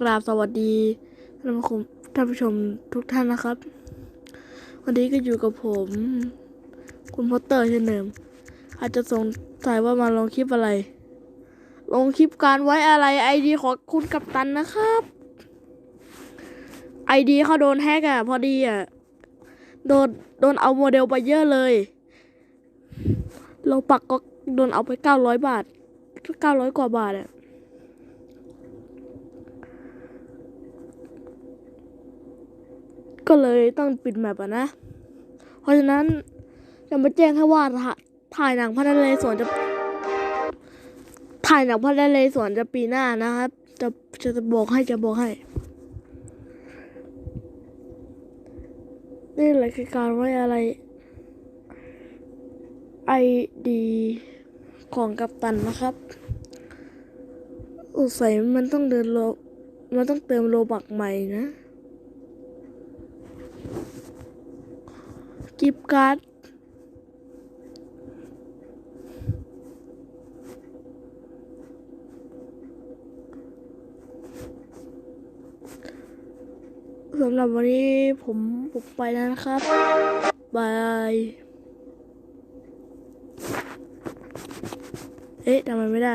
กราบสวัสดีท่านผู้ชมท่านผู้ชมทุกท่านนะครับ วันนี้ก็อยู่กับผม คุณพอตเตอร์เช่นเดิม อาจจะสงสัยว่ามาลงคลิปอะไร ลงคลิปการไว้อะไรไอดีของคุณกัปตันนะครับไอดีเขาโดนแฮกอะ พอดีอะ โดนโดนเอาโมเดลไปเยอะเลยโลปักก็โดนเอาไปเก้าร้อยบาทเก้าร้อยกว่าบาทอะ ก็เลยต้องปิดแมปอะนะ เพราะฉะนั้นจะมาแจ้งให้ว่าถ่าถ่ายหนังพระนเรศวรจะ ถ่ายหนังพระนเรศวรจะปีหน้านะครับจะจะจะบอกให้จะบอกให้ นี่แหละคือการไว้อะไรไอดีของกัปตันนะครับสงสัยมันต้องเดินโลมันต้องเติมโลบักใหม่นะ กิฟการ์ดสำหรับวันนี้ผมผมไปแล้วนะครับ บาย เอ๊ะทำไมไม่ได้